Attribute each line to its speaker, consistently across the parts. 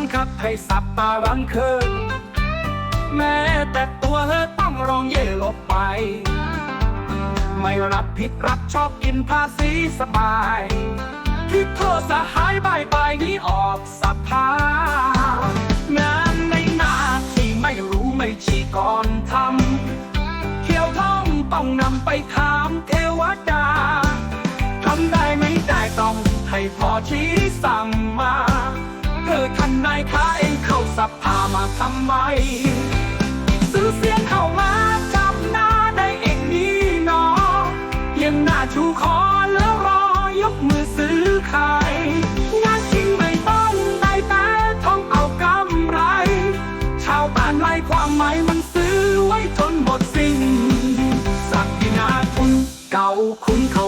Speaker 1: ังคับให้สับปารังเคินแม้แต่ตัวเธอต้องร้องเย่หลบไป ไม่รับผิดรับชอบกินภาษีสบายคิดโทษสหายบายบายนี้ออกสภางานในนาที่ไม่รู้ไม่ชีก่อนทำเขียวท้องต้องนำไปถามเทวดาทำได้ไม่ได้ต้องให้พอชี้สั่ง องเข้ามาทำไม ซื้อเสียงเข้ามาจับหน้าได้เองนี่นอเพียงหน้าชูคอแล้วรอยกมือซื้อขายงานจริงไม่ต้องได้แต่ท่องเอากำไร ชาวบ้านไล่ความหมายมันซื้อไว้จนหมดสิ้นสักดินาคุณเก่าคุณเขา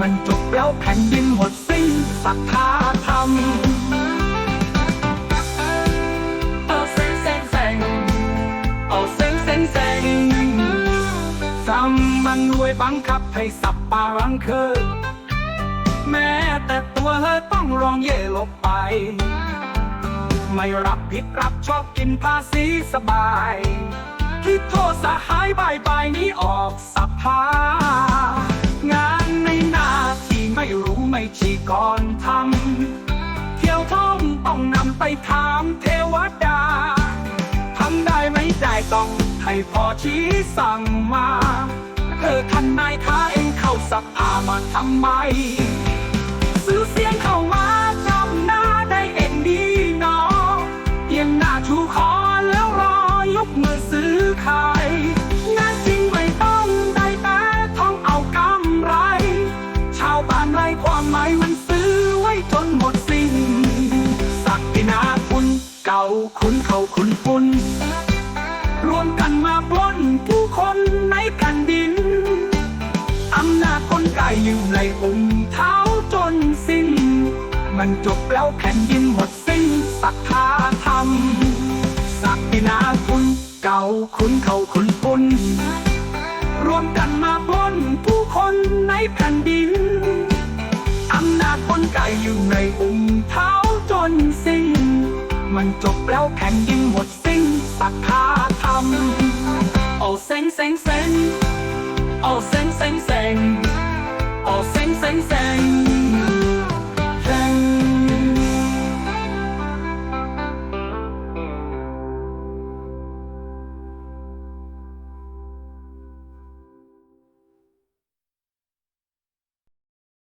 Speaker 1: มันจบแล้วแผ่นดินหมดสิ้นศรัทธาธรรมเอาเซ็งเซ็งเซ็งเอาเซ็งเซ็งเซ็งซ้ำมันรวยบังคับให้สับปารังเคอแม้แต่ตัวเธอต้องรองเย่หลบไป ไม่รับผิดรับชอบกินภาษีสบาย คิดโทษสหายบายบายนี้ออกสภา รู้ไม่ชีก่อนทำเที่ยวท่องต้องนำไปถามเทวดาทำได้ไม่ได้ต้องให้พอชี้สั่งมาเธอท่านนายท้าเองเข้าสักอามาทำไม ซื้อเสียงเข้ามา เก่าคุณเขาคุณปุนรวมกันมาปล้นผู้คนในแผ่นดิน อำนาจคนไก่อยู่ในองค์เท้าจนสิ้น มันจบแล้วแผ่นดินหมดสิ้นศรัทธาธรรมสักดินาคุณเก่าคุณเขาคุณปุนรวมกันมาปล้นผู้คนในแผ่นดิน อำนาจคนไก่อยู่ในองค์เท้า มันจบแล้วแผ่นดินหมดสิ้นศรัทธาทำรม เอาเซ็งเซ็งเซ็งเอาเซ็งเซ็ง